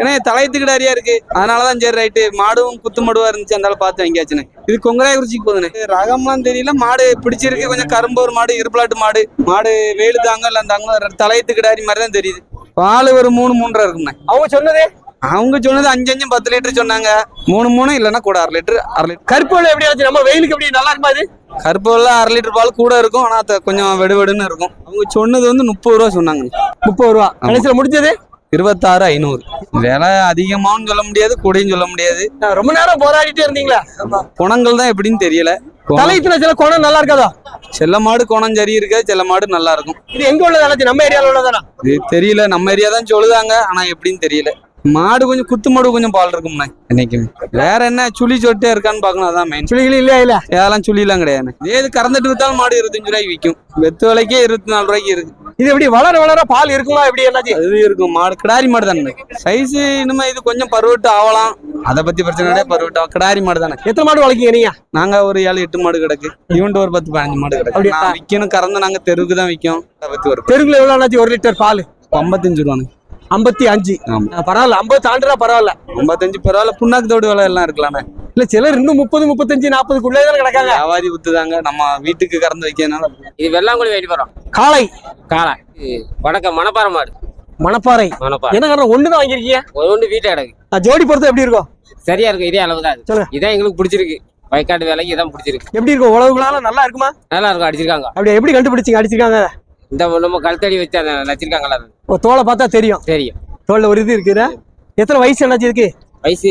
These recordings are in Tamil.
ஏன்னா தலையத்துக்கிடாரியா இருக்கு. அதனாலதான் சரி ரைட்டு. மாடும் குத்து மாடுவா இருந்துச்சு அதனால பார்த்து வாங்கியாச்சுண்ணே இது கொங்கராயக்குறிச்சிக்கு போகுதுண்ணே ரகம்லாம் தெரியல. மாடு பிடிச்சிருக்கு. கொஞ்சம் கரும்போர் மாடு இருப்பலாட்டு மாடு. மாடு வேலு தாங்க இல்லை தாங்க தலையத்துக்கிடாரி மாதிரி தான் தெரியுது. பால் ஒரு மூணு மூன்றரை இருக்குண்ணே அவங்க சொன்னது? அவங்க சொன்னது அஞ்சு அஞ்சு பத்து லிட்டர் சொன்னாங்க. மூணு மூணு இல்லைன்னா கூட அரை லிட்டர் அரை லிட்டர். கருப்பு எப்படி ஆச்சு நம்ம வெயிலுக்கு எப்படி நல்லா இருக்குமா இது? கருப்பு அரை லிட்டர் பால் கூட இருக்கும். ஆனால் கொஞ்சம் வெடுவெடுன்னு இருக்கும். அவங்க சொன்னது வந்து முப்பது ரூபா சொன்னாங்க. முப்பது ரூபா. கடைசியில முடிஞ்சது? இருபத்தாறு ஐநூறு. விலை அதிகமாகவும் சொல்ல முடியாது கூடயும் சொல்ல முடியாது. ரொம்ப நேரம் போராடிட்டே இருந்தீங்களா? குணங்கள் தான் எப்படின்னு தெரியல. தலையத்துல சில குணம் நல்லா இருக்காதா? செல்ல மாடு குணம் சரி இருக்காது செல்ல மாடு நல்லா இருக்கும். இது எங்க உள்ளது அழைச்சி நம்ம ஏரியால உள்ளதானா? இது தெரியல நம்ம ஏரியா தான் சொல்லுதாங்க ஆனா எப்படின்னு தெரியல. மாடு கொஞ்சம் குத்து மாடு கொஞ்சம் பால் இருக்கும்ண்ணே. என்னைக்குமே. வேற என்ன சுழி சொட்டே இருக்கான்னு பார்க்கணும் அதான் மெயின் சுழிகளி இல்லையா இல்ல ஏதெல்லாம் சுழிலாம் கிடையாது. ஏது கறந்துட்டு வித்தாலும் மாடு இருபத்தஞ்சு ரூபாய்க்கு விற்கும் வெத்து விலைக்கே இருபத்தி நாலு ரூபாய்க்கு இருக்கு. இது எப்படி வளர வளர பால் இருக்குமா எப்படி என்னாச்சு? அது இருக்கும். மாடு கிடாரி மாடு தானே. சைஸ் இனிமே இது கொஞ்சம் பருவட்டு ஆகலாம். அதை பத்தி பிரச்சனை கிடையாது பருவட்டு. கிடாரி மாடு தானே. எத்தனை மாடு வளர்க்கீங்க நீங்க? நாங்க ஒரு ஏழு எட்டு மாடு கிடக்கு. இவன்ட்டு ஒரு பத்து பதினஞ்சு மாடு கிடக்கு. விற்கணும் கறந்து நாங்க தெருவுக்கு தான் விற்கும். அதை பத்தி ஒரு தெருக்குல எவ்வளவு ஆச்சு ஒரு லிட்டர் பால். ஐம்பத்தஞ்சு ரூபாங்க ஐம்பத்தி அஞ்சு. பரவாயில்ல ஐம்பது தாண்டுறா பரவாயில்ல. ஐம்பத்தஞ்சு பரவாயில்ல புண்ணாக்கு தோடு விலை எல்லாம் இருக்கலாண்ணே இல்ல சிலர் இன்னும் முப்பது முப்பத்தஞ்சு நாற்பதுக்குள்ளே தான் கிடக்காங்க. வியாபாரி வித்துதாங்க நம்ம வீட்டுக்கு கறந்து வைக்கிறதுனால இது வெள்ளாங்குழி வெட்டி போறோம். காளை. காளை. வடக்க மணப்பாறை மாடு. மணப்பாறை. மணப்பாறை. என்ன காரணம் ஒண்ணுதான் வாங்கிருக்கீங்க ஒரு ஒன்று வீட்டை கிடக்கு ஜோடி பொறுத்து எப்படி இருக்கும்? சரியா இருக்கும் இதே அளவு தான். இதான் எங்களுக்கு பிடிச்சிருக்கு. வயக்காட்டு வேலைக்கு இதான் பிடிச்சிருக்கு. எப்படி இருக்கும் உழவுகளால நல்லா இருக்குமா? நல்லா இருக்கும் அடிச்சிருக்காங்க. அப்படி எப்படி கண்டுபிடிச்சிங்க அடிச்சிருக்காங்க? இந்த நம்ம கழுத்தடி வச்சு அதை வச்சிருக்காங்களா அது. ஓ, தோலை பார்த்தா தெரியும். தெரியும். தோல்ல ஒரு இது இருக்குதா. எத்தனை வயசு என்னாச்சு இதுக்கு? வயசு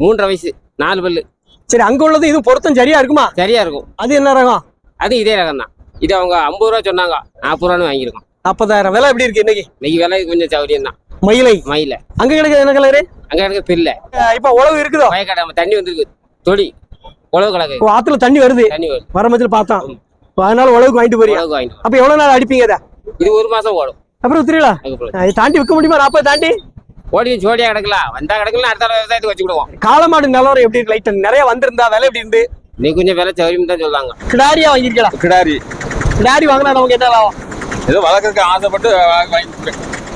மூன்றரை வயசு நாலு பல்லு. சரி அங்க உள்ளது இது பொருத்தம் சரியா இருக்குமா? சரியா இருக்கும். அது என்ன ரகம்? அது இதே ரகம் தான் இது அவங்க ஐம்பது ரூபா சொன்னாங்க. நாற்பது ரூபான்னு வாங்கியிருக்கோம். நாற்பதாயிரம். விலை எப்படி இருக்கு இன்னைக்கு? இன்னைக்கு விலை கொஞ்சம் சௌரியம் தான் மயிலை? மயில. அங்க கிடைக்கிறது என்ன கலரு அங்க கிடக்க பில்லை இப்ப உழவு இருக்குதோ? வயக்காடு நம்ம தண்ணி வந்திருக்கு. தொடி. உழவு கலக்கு ஓ, ஆத்துல தண்ணி வருது. தண்ணி வரும் வர மத்தியில் பார்த்தோம் அதனால உழவுக்கு வாங்கிட்டு போறீங்க அப்ப எவ்வளவு நாள் அடிப்பீங்க இதை? இது ஒரு மாசம் ஓடும். அப்புறம் உத்திரீங்களா அதுக்கப்புறம் இதை தாண்டி விற்க முடியுமா? நாற்பது தாண்டி? ஓடி ஜோடியா கிடக்கலாம். வந்தா கிடக்கலாம் அடுத்த விவசாயத்துக்கு வச்சு விடுவோம் காளமாடு நிலவரம் எப்படி இருக்கு? லைட் நிறைய வந்திருந்தா விலை எப்படி இருந்து? நீ கொஞ்சம் விலை சௌரியம் தான் சொல்லுவாங்க கிடாரியா வாங்கிருக்கலாம் கிடாரி. கிடாரி வாங்கினா நமக்கு என்ன லாபம்? ஏதோ வளர்க்கறதுக்கு ஆசைப்பட்டு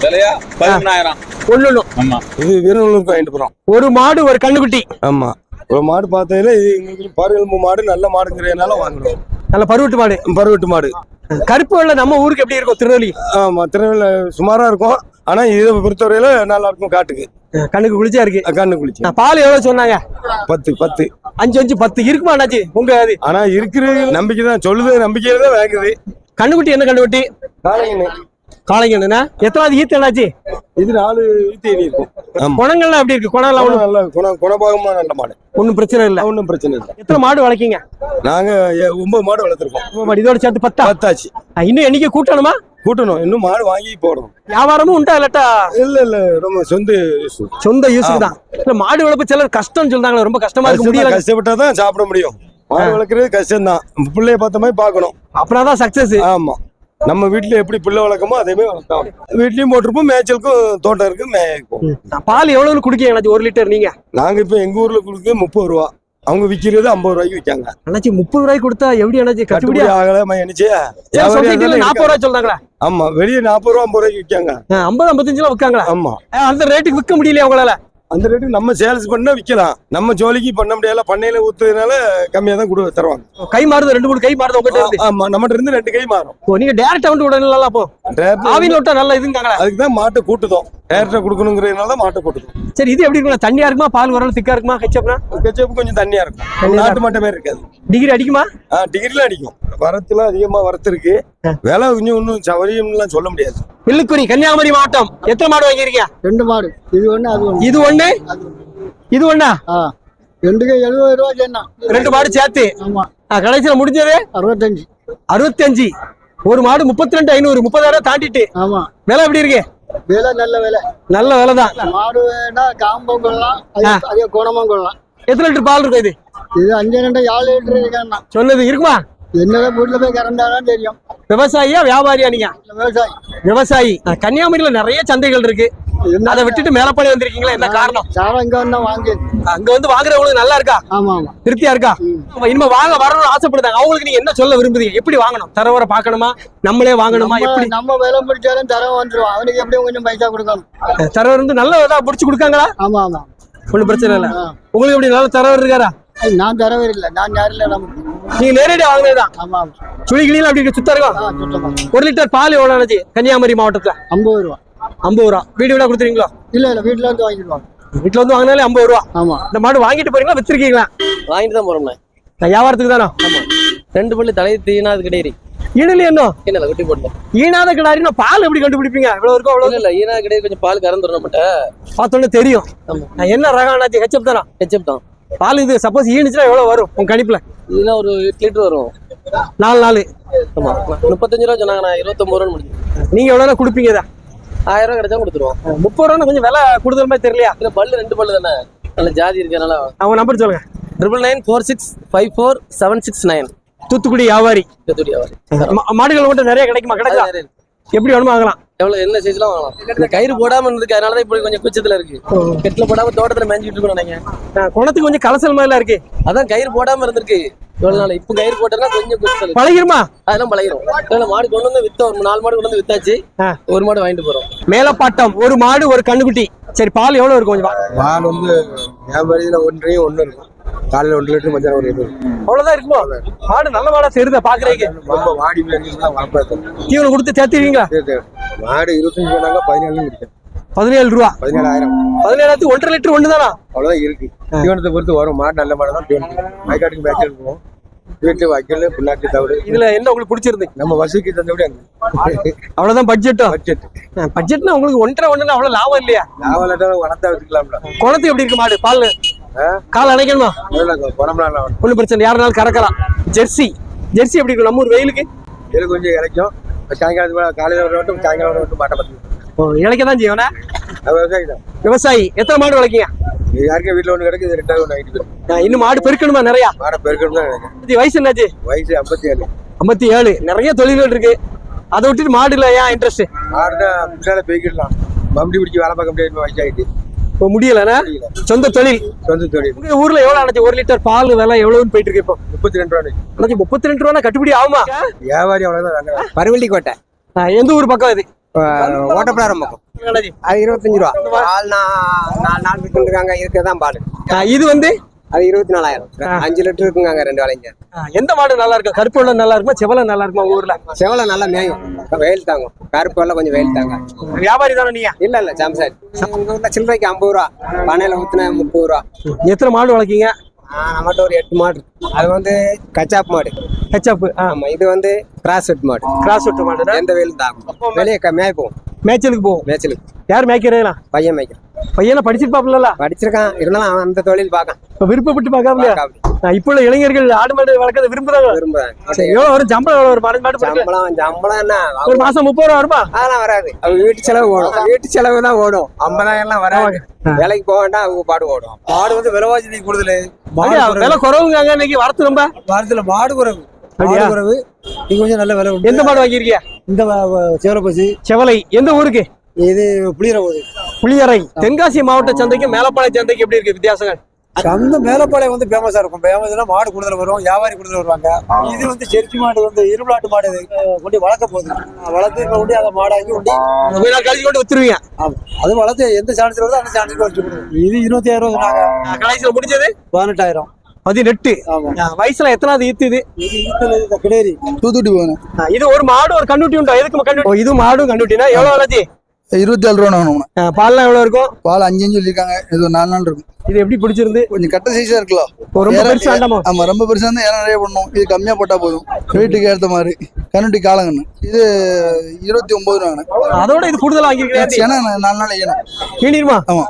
விலையா? பதிமூணாயிரம் ஒண்ணு ஆமா. இது வீரநல்லூருக்கு வாங்கிட்டு போறோம். ஒரு மாடு ஒரு கண்ணுக்குட்டி ஆமா. ஒரு மாடு பார்த்ததுல இது எங்களுக்கு பருவெலும்பு மாடு நல்ல மாடுங்கிறதுனால வாங்குறோம். நல்ல பருவட்டு மாடு. பருவட்டு மாடு. கருப்பு வெள்ளை நம்ம ஊருக்கு எப்படி இருக்கும்? திருநெல்வேலி? ஆமா திருநெல்வேலி சுமாரா இருக்கும். ஆனா இதை பொறுத்தவரையில நல்லா இருக்கும் காட்டுக்கு. கண்ணுக்கு குளிச்சா இருக்கு. கண்ணு குளிச்சு பால் எவ்வளவு சொன்னாங்க? பத்து பத்து. அஞ்சு அஞ்சு பத்து. இருக்குமா அண்ணாச்சி? உங்க அது ஆனா இருக்கிற நம்பிக்கை தான் சொல்லுது நம்பிக்கையில தான் வாங்குது. கண்ணுக்குட்டி என்ன கண்ணுக்குட்டி? காளைங்கண்ணு. எத்தனாவது ஈத்து அண்ணாச்சி இது நாலு தேனி இருக்கும் ஆமா. குணங்கள்லாம் எப்படி இருக்கு? குணம்லாம் குணம் ஒண்ணும் நல்ல குண குணபாகமா நல்ல மாடு. ஒன்றும் பிரச்சனை இல்லை. ஒன்றும் பிரச்சனை இல்லை. எத்தனை மாடு வளர்க்கீங்க? நாங்க ஒன்பது மாடு வளர்த்துருக்கோம். மாடு. இதோட சேர்த்து பத்தா? பத்தாச்சு. இன்னும் எண்ணிக்கை கூட்டணுமா? கூட்டணும். இன்னும் மாடு வாங்கி போடணும். வியாபாரமும் உண்டா இல்லாட்டா? இல்ல இல்ல. ரொம்ப சொந்த. சொந்த யூஸுக்கு தான். இல்ல மாடு வளர்ப்பு சிலர் கஷ்டம் சொல்றாங்களே ரொம்ப கஷ்டமா இருக்க. முடியல கஷ்டப்பட்டா தான் சாப்பிட முடியும். மாடு வளர்க்குறது கஷ்டம் தான் பிள்ளைய பார்த்த மாதிரி பார்க்கணும். அப்படின்னா சக்சஸ் ஆமா. நம்ம வீட்டுல எப்படி பிள்ளை வளர்க்கமோ அதே மாதிரி வளர்த்தோம் வீட்லயும் போட்டிருப்போம் மேய்ச்சலுக்கும் தோட்டம் இருக்கு மேய்ப்போம் பால் எவ்வளவுன்னு குடிக்கீங்க அண்ணாச்சி ஒரு லிட்டர் நீங்க? நாங்க இப்ப எங்க ஊர்ல கொடுக்க முப்பது ரூபா. அவங்க விக்கிறது ஐம்பது ரூபாய்க்கு விற்காங்க. அண்ணாச்சி முப்பது ரூபாய்க்கு கொடுத்தா எப்படி அண்ணாச்சி கட்டுப்படி ஆகல என்னச்சு? நாற்பது ரூபாய் சொல்றாங்களா. ஆமா வெளியே நாற்பது ரூபா ஐம்பது ரூபாய்க்கு விற்காங்க. ஐம்பது ஐம்பத்தஞ்சு ரூபா விற்காங்களா? ஆமா. அந்த ரேட்டுக்கு விற்க முடியலையா உங்களால? அந்த ரேட்டுக்கு நம்ம சேல்ஸ் பண்ணா விற்கலாம் நம்ம ஜோலிக்கு பண்ண முடியல பண்ணையில ஊத்துறதுனால கம்மியா தான் கொடு தருவாங்க. கை மாறுது ரெண்டு மூணு கை மாறுது உங்ககிட்ட ஆமா நம்மகிட்ட இருந்து ரெண்டு கை மாறும். நீங்க டேரக்டா வந்து விடலாம் அப்போ? ஆவின் விட்டா நல்ல இதுங்காங்களா? அதுக்கு தான் மாட்டை கூட்டுதோம். டேரக்டா கொடுக்கணுங்கிறதுனால தான் மாட்டை கூட்டுதோம் சரி இது எப்படி இருக்குமா தண்ணியா இருக்குமா? பால் வரல திக்கா இருக்குமா? ஹெச்அப்னா கச்சப்பு கொஞ்சம் தண்ணியா இருக்கும். நாட்டு மாட்டை மாதிரி இருக்காது. டிகிரி அடிக்குமா? ஆ டிகிரில அடிக்கும். வரத்துல அதிகமா வரத்து இருக்கு. விலை கொஞ்சம் ஒன்றும் சவரியம்லாம் சொல்ல முடியாது. வில்லுக்குறி கன்னியாகுமரி மாவட்டம். எத்தனை மாடு வாங்கியிருக்கீங்க? ரெண்டு மாடு. இது ஒண்ணு அது ஒண்ணு. இது ஒண்ணு? இது ஒண்ணா? ஆ. ரெண்டுக்கு எழுபது ரூபா சொன்னான் ரெண்டு மாடு சேர்த்து. ஆமா. கடைசியில முடிஞ்சது? அறுபத்தஞ்சு. அறுபத்தஞ்சு. ஒரு மாடு முப்பத்தி ரெண்டு ஐநூறு முப்பதாயிரம் தாண்டிட்டு. ஆமா. விலை எப்படி இருக்கு? விலை நல்ல விலை. நல்ல விலை தான் மாடு வேணா காம்பம் கொள்ளலாம். அதே ஆ. அதே குணமும் கொள்ளலாம். எத்தனை லிட்டர் பால் இருக்கும் இது? இது அஞ்சு ரெண்டு ஏழு லிட்டர் இருக்காண்ணா சொன்னது இருக்குமா? என்னதான் வீட்டுல போய் கறந்தாதான் தெரியும். விவசாயியா வியாபாரியா நீங்க? விவசாயி. விவசாயி. கன்னியாகுமரியில நிறைய சந்தைகள் இருக்கு. அதை விட்டுட்டு மேலப்பாளையம் வந்திருக்கீங்களா? என்ன காரணம்? சாரம் இங்க வந்தா வாங்கி. அங்க வந்து வாங்குறவங்களுக்கு நல்லா இருக்கா? ஆமா ஆமா. திருப்தியா இருக்கா? இனிமே வாங்க வரணும்னு ஆசைப்படுறாங்க அவங்களுக்கு நீங்க என்ன சொல்ல விரும்புறீங்க? எப்படி வாங்கணும்? தரவரை பார்க்கணுமா? நம்மளே வாங்கணுமா? எப்படி? நம்ம வேலை முடிச்சாலும் தரம் வந்துடும் அவனுக்கு எப்படியும் கொஞ்சம் பைசா கொடுக்கணும்? தரவர் வந்து நல்ல இதா புடிச்சு கொடுக்காங்களா? ஆமா ஆமா. ஒண்ணும் பிரச்சனை இல்ல. உங்களுக்கு எப்படி நல்ல தரவர் இருக்காரா? நான் தரவே இல்லை. நான் நேரில் நமக்கு. நீங்க நேரடியா வாங்கினதுதான் ஆமா சுழி அப்படி சுத்தம் இருக்கும்? ஒரு லிட்டர் பால் எவ்வளவு ஆனது? கன்னியாகுமரி மாவட்டத்துல. ஐம்பது ரூபா. ஐம்பது ரூபா. வீடு வீடா கொடுத்துறீங்களா இல்ல இல்ல வீட்டுல வந்து வாங்கிடுவாங்க. வீட்டுல வந்து வாங்கினாலே ஐம்பது ரூபா. ஆமா. இந்த மாடு வாங்கிட்டு போறீங்களா வச்சிருக்கீங்களா வாங்கிட்டு தான் போறோம்ண்ணே. வியாபாரத்துக்கு தானே? ரெண்டு பல்லு தலை தீனா அது கிடையாது ஈனலி என்ன என்ன குட்டி போட்டேன் ஈனாத கிடாரினா பால் எப்படி கண்டுபிடிப்பீங்க? இவ்வளவு இருக்கும் அவ்வளவு? இல்ல இல்ல ஈனா கிடையாது கொஞ்சம் பால் கறந்துடும் நம்மகிட்ட. பார்த்தோன்னே தெரியும். ஆமா. நான் என்ன ரகம் ஆனாச்சு ஹெச்எப் தானா? ஹெச்எப் தான். பால் இது சப்போஸ் ஈனுச்சுன்னா எவ்வளவு வரும் உங்க கணிப்புல? இதுனா ஒரு எட்டு லிட்டர் வரும். நாலு நாலு. ஆமா. முப்பத்தஞ்சு ரூபா சொன்னாங்க நான் இருபத்தொம்பது ரூபா முடிஞ்சு. நீங்க எவ்வளவு கொடுப்பீங்க ஆயிரம் ரூபா கிடைச்சா கொடுத்துருவோம். முப்பது ரூபா கொஞ்சம் விலை கூடுதல் மாதிரி தெரியலையா? இல்ல பல்லு ரெண்டு பல்லு தானே? நல்ல ஜாதி இருக்கனால அவங்க நம்பர் சொல்லுங்க. Triple nine four six five four seven six nine Thoothukudi வியாபாரி. தூத்துக்குடி வியாபாரி. மாடுகள் மட்டும் நிறைய கிடைக்குமா? கிடைக்கா அது நிறைய இருக்கு. எப்படி வேணுமா வாங்கலாம். எவ்வளவு என்ன சைஸ்லாம் வாங்கலாம்? இந்த கயிறு போடாம இருந்ததுக்கு அதனால தான் இப்படி கொஞ்சம் குச்சத்துல இருக்கு. கெட்டில போடாம தோட்டத்துல மேய்ஞ்சிட்டு இருக்கணும் நீங்க குணத்துக்கு கொஞ்சம் கலசல் மாதிரிலாம் இருக்கு. அதான் கயிறு போடாம இருந்திருக்கு. எவ்வளவு நாள். இப்ப கயிறு போட்டோம்னா கொஞ்சம் குச்சல். பழகிருமா? அதெல்லாம் பழகிரும். மாடு கொண்டு வந்து வித்தோம். ஒரு நாலு மாடு கொண்டு வந்து வித்தாச்சு. ஒரு மாடு வாங்கிட்டு போறோம். மேலப்பாட்டம். ஒரு மாடு ஒரு கண்ணுக்குட்டி. சரி பால் எவ்வளவு இருக்கும் கொஞ்சம் வா. பால் வந்து வியாபாரியில ஒன்றையும் ஒன்று இருக்கும். காலையில் ஒன்று லிட்டர் மத்தியானம் ஒரு லிட்டர். அவ்வளவுதான் இருக்குமோ? மாடு நல்ல மாடா தெரியுதா பாக்குறீங்க ரொம்ப வாடி தீவனம் கொடுத்து சேர்த்துருவீங்களா மாடு இருபத்தஞ்சு சொன்னாங்க பதினேழு இருக்கு பதினேழு ரூபா. பதினேழாயிரம். பதினேழாயிரத்து ஒன்றரை லிட்டர் ஒன்று தானா அவ்வளோதான் இருக்கு தீவனத்தை பொறுத்து வரும். மாடு நல்ல மாடு தான் வயக்காட்டுக்கு மேய்ச்சல் இருக்கும் வீட்டு வைக்கல் பிள்ளாட்டு தவிர இதுல என்ன உங்களுக்கு பிடிச்சிருந்து? நம்ம வசதிக்கு தந்தபடி அங்கே. அவ்வளவுதான் பட்ஜெட்டும் பட்ஜெட் பட்ஜெட்னா உங்களுக்கு ஒன்றரை ஒண்ணுன்னா அவ்வளவு லாபம் இல்லையா? லாபம் வளர்த்தா வச்சுக்கலாம்ல. குணத்துக்கு எப்படி இருக்கு மாடு? பால்? கால் அணைக்கணுமா? ஒன்றும் பிரச்சனை. யாருனாலும் கறக்கலாம். ஜெர்சி. ஜெர்சி எப்படி இருக்கும்? நம்ம ஊர் வெயிலுக்கு? இது கொஞ்சம் இறைக்கும் சாயங்காலத்துக்கு காலையில் வர மட்டும் சாயங்காலம் மட்டும் மாட்டை பார்த்து இழைக்க தான் செய்வனா? விவசாயி தான். விவசாயி. எத்தனை மாடு வளர்க்கீங்க? யாருக்கும் வீட்டில் ஒன்று கிடக்கு ரெண்டாவது ஒன்று ஆகிட்டு இன்னும் மாடு பெருக்கணுமா நிறையா? மாடை பெருக்கணும் தான் வயசு என்னாச்சு? வயசு ஐம்பத்தி ஏழு ஐம்பத்தி ஏழு நிறைய தொழில்கள் இருக்கு. அதை விட்டுட்டு மாடு இல்ல ஏன் இன்ட்ரெஸ்ட் மாடுனா பின்னால போய்க்கிடலாம் மம்படி பிடிச்சி வேலை பார்க்க முடியாது வயசாகிட்டு இப்போ முடியலண்ணா சொந்த தொழில். சொந்த தொழில். உங்க ஊர்ல எவ்வளவு அணைச்சு ஒரு லிட்டர் பால் விலை எவ்வளவுன்னு போயிட்டு இருக்கு இப்போ? முப்பத்தி ரெண்டு ரூபா அணைச்சு முப்பத்தி ரெண்டு ரூபா கட்டுப்படி ஆகுமா? வியாபாரி வாங்குறாங்க பருவள்ளி கோட்டை. எந்த ஊர் பக்கம் இது ஓட்டப்பிடாரம் பக்கம். அது இருபத்தஞ்சு ரூபா. நான் நாலு நாள் இருக்குங்க இருக்கிறதான் பால் இது வந்து? அது இருபத்தி நாலாயிரம் அஞ்சு லிட்டர் இருக்குங்க ரெண்டு வேலைங்க. எந்த மாடு நல்லா இருக்கும்? கருப்பு வெள்ளம் நல்லா இருக்குமா? செவலை நல்லா இருக்குமா ஊர்ல? செவலை நல்லா மேயும். வெயில் தாங்கும். கருப்பு எல்லாம் கொஞ்சம் வெயில் தாங்க. வியாபாரி தானே நீங்க? இல்ல இல்ல சாம்சாரி உங்க ஊர்ல சில்லறைக்கு ஐம்பது ரூபா. பனையில ஊத்துன முப்பது ரூபா. எத்தனை மாடு வளர்க்கீங்க? நம்மகிட்ட ஒரு எட்டு மாடு. அது வந்து கச்சாப் மாடு. ஹெச்அப் ஆமா இது வந்து கிராஸ் வெட் மாடு. கிராஸ் விட்டு மாடு எந்த வெயிலும் தாங்கும். வெளியே மேய்ப்போம். மேய்ச்சலுக்கு போகும் மேய்ச்சலுக்கு. யார் மேய்க்கிறீங்களா பையன் மேய்க்கிறான். பையனை படிச்சிருப்பாப்ல படிச்சிருக்கான். இருந்தாலும் அவன் அந்த தொழில் பார்க்கான். இப்ப விருப்பப்பட்டு பார்க்காமலையா பார்க்காம இப்போ உள்ள இளைஞர்கள் ஆடு மாடு வளர்க்கறத விரும்புறாங்க. விரும்புறான் சரி, எவ்வளவு வரும்? சம்பளம் எவ்வளவு வரும்? மாடு மாடு பிடிக்க? சம்பளம் சம்பளம் என்ன? ஒரு மாசம் முப்பது ரூபா வருமா? அதெல்லாம் வராது. அவங்க வீட்டு செலவு ஓடும். வீட்டு செலவு தான் ஓடும். ஐம்பதாயிரம் எல்லாம் வராது வேலைக்கு போக வேண்டாம் அவங்க பாடு ஓடும். மாடு வந்து விலைவாசி கூடுதல். அப்படியா? விலை குறவுங்க இன்னைக்கு? வரத்து ரொம்ப? வாரத்தில் மாடு குறைவு? குறைவு. இது கொஞ்சம் நல்ல விலை எந்த மாடு வாங்கியிருக்கீங்க இந்த சேவலப்பசி செவலை எந்த ஊருக்கு? இது புளியற போகுது புளியரை. தென்காசி மாவட்ட சந்தைக்கும் மேலப்பாளைய சந்தைக்கு எப்படி இருக்கு வித்தியாசங்கள்? சந்த மேலப்பாளையம் வந்து ஃபேமஸா இருக்கும். ஃபேமஸ்னா மாடு கூடுதல் வரும் வியாபாரி கூடுதல் வருவாங்க. இது வந்து செரிச்சி மாடு வந்து இருபலாட்டு மாடு கொண்டு வளர்க்க போகுது. வளர்த்து கொண்டு அதை மாடாக்கி கொண்டு கழிச்சு கொண்டு வித்துருவீங்க. அது வளர்த்து எந்த சாணத்தில் வருதோ அந்த சாணத்துக்கு வச்சு இது இருபத்தி ரூபா சொன்னாங்க. கடைசியில் முடிஞ்சது? பதினெட்டாயிரம். பதினெட்டு. வயசுல எத்தனாவது ஈத்து இது? இது ஈத்தல் இது கிடேரி தூத்துக்குடி போகணும் இது ஒரு மாடு ஒரு கண்ணுட்டி உண்டா? எதுக்கு கண்ணுட்டி? இது மாடும் கண்ணுட்டினா எவ்வளவு விளைச்சி இருபத்தி ஏழு ரூபா வாங்கணும் பால்லாம் எவ்வளவு இருக்கும்? பால் அஞ்சுன்னு சொல்லியிருக்காங்க. இது ஒரு நாலு நாள் இருக்கும். இது எப்படி பிடிச்சிருந்து? கொஞ்சம் கட்ட சைஸா இருக்கலாம் ரொம்ப பெருசா வேண்டாமா? ஆமா ரொம்ப பெருசா இருந்தா ஏற நிறைய பண்ணும் இது கம்மியா போட்டா போதும். வீட்டுக்கு ஏற்ற மாதிரி. கண்ணுட்டி காலங்கண்ணு. இது இருபத்தி ஒன்பது ரூபாங்க அதோட இது கூடுதலா வாங்கிருக்கேன் ஏன்னா நாலு நாள் ஏணும் கிணிருமா ஆமா.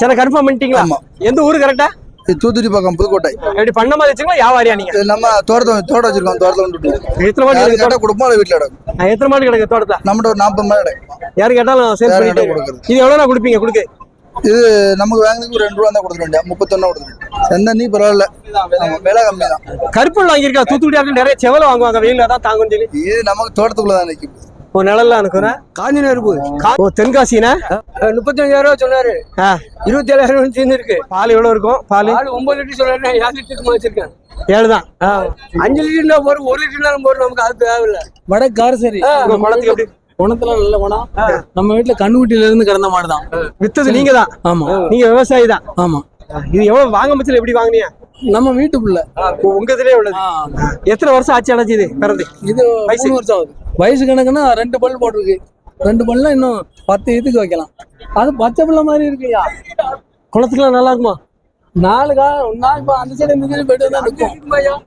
சரி கன்ஃபார்ம் பண்ணிட்டீங்களா? ஆமா. எந்த ஊரு கரெக்டா இது தூத்துக்குடி பக்கம் புதுக்கோட்டை. எப்படி பண்ண மாதிரி வச்சுங்களா? வியாபாரியா நீங்க? நம்ம தோட்டத்தை தோட்டம் வச்சிருக்கோம் தோட்டத்தை கொண்டு எத்தனை மாடு கேட்டா கொடுப்போம் அதை வீட்டுல கிடக்கும் தோட்டம்? எத்தனை மாடு கிடக்கு தோட்டத்துல? நம்மகிட்ட ஒரு நாற்பது கிடைக்கும் யாரு கேட்டாலும் சேல் பண்ணிட்டு கொடுக்குறது. இது எவ்வளவு கொடுப்பீங்க கொடுக்கு? இது நமக்கு வாங்கினதுக்கு ஒரு ரெண்டு ரூபா தான் கொடுத்துருவேன் முப்பத்தொன்னா கொடுத்துருவேன் செந்தண்ணி பரவாயில்ல. ஆமா விலை கம்மி தான் கருப்பல் வாங்கியிருக்கா? தூத்துக்குடி நிறைய செவலை வாங்குவாங்க வெயில தான் தாங்கும் சொல்லி. இது நமக்கு தோட்டத்துக்குள்ள தான் நிற்கும் ஓ நிழல்ல அனுக்குறேன் காஞ்சின இருப்பு ஓ தென்காசினா? முப்பத்தஞ்சாயிரம் ரூபா சொன்னாரு. இருபத்தி ஏழாயிரம் சேர்ந்து இருக்கு பால் எவ்வளவு இருக்கும்? பால்? ஆள் ஒன்பது லிட்டர் சொல்றாரு ஏழு லிட்டருக்கு வச்சிருக்கேன். ஏழு தான் அஞ்சு லிட்டர் போறோம் ஒரு லிட்டர் போறோம் நமக்கு அது தேவையில்ல. வட காரசரி. உங்க குளத்துக்கு எப்படி? குணத்துல நல்ல குணம். நம்ம வீட்டுல கண்ணுக்குட்டியில இருந்து கிடந்த மாடு தான் வித்தது நீங்க தான் ஆமா. நீங்க விவசாயி தான் ஆமா. இது எவ்வளவு வாங்க பட்சத்துல எப்படி வாங்குனீங்க நம்ம வீட்டுக்குள்ள ஓ, உங்க இதுலயே உள்ளது. எத்தனை வருஷம் ஆச்சு அடைச்சு இது பிறந்து? இது வயசு? வருஷம் ஆகுது. வயசு கணக்குன்னா ரெண்டு பல் போட்டிருக்கு. ரெண்டு பல்ல இன்னும் பத்து இதுக்கு வைக்கலாம். அது பச்சை பிள்ளை மாதிரி இருக்குயா குளத்துக்குலாம் நல்லா இருக்குமா? நாலு கா நாலு பா- அந்த சைடு இந்த சைடு போயிட்டு தான் நிற்கும்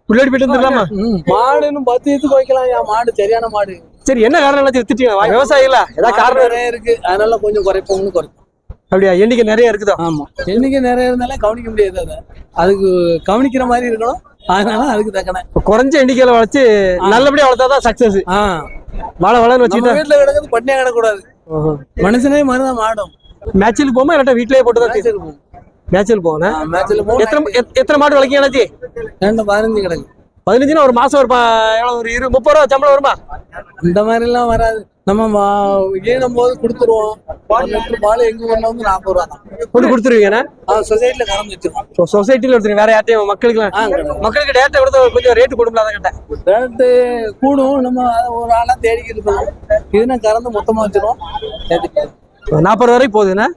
உள்ளாடி போயிட்டு வந்துடலாமா? மாடு இன்னும் பத்து இதுக்கு வைக்கலாம் யா மாடு சரியான மாடு. சரி என்ன காரணம் வித்துட்டீங்க வா- விவசாயி இல்ல ஏதாவது காரணம்? இருக்கு. அதனால கொஞ்சம் குறைப்போம்னு குறைப்போம் அப்படியா? எண்ணிக்கை நிறைய இருக்குதா? ஆமா. எண்ணிக்கை நிறைய இருந்தாலே கவனிக்க முடியாது அதை. அதுக்கு கவனிக்கிற மாதிரி இருக்கணும். அதனால அதுக்கு தக்கன. குறைஞ்ச எண்ணிக்கையில வளர்த்து நல்லபடியா வளர்த்தாதான் சக்சஸ் ஆ. வாழ வளன்னு நம்ம வச்சுக்கிட்டா? வீட்டுல கிடக்கிறது பட்டினியா கிடக்கூடாது மனுஷனே மாதிரிதான் மாடும். மேட்சில் போமா? இல்லாட்டா வீட்லயே போட்டு தான். மேட்சில் போனேன். எத்தனை எத்- எத்தனை மாடு வளர்க்கீங்க அண்ணாச்சி? ரெண்டு பதினஞ்சு கிடக்கு. பதினஞ்சுனா ஒரு மாசம் ஒரு எவ்வளவு ஒரு இரு முப்பது ரூபா சம்பளம் வருமா? இந்த மாதிரி எல்லாம் வராது. நம்ம ஈனும் போது கொடுத்துருவோம். லிட்டர் பால் எங்க ஊர்ல வந்து நாற்பது ரூபா தான் கொண்டு கொடுத்துருவீங்கண்ணா சொசைட்டில கறந்து வச்சிருவோம் சொசைட்டில எடுத்துருங்க வேற யார்ட்டையும் மக்களுக்கு. மக்களுக்கு டேட்டா கொடுத்து கொஞ்சம் ரேட்டு கொடுக்கல அதை ரேட்டு கூடும். நம்ம அதை ஒரு ஆளா தேடிக்கிட்டு இருக்கோம். இதுனா கறந்து மொத்தமா வச்சிருவோம். நாற்பது வரைக்கும் போகுதுண்ணா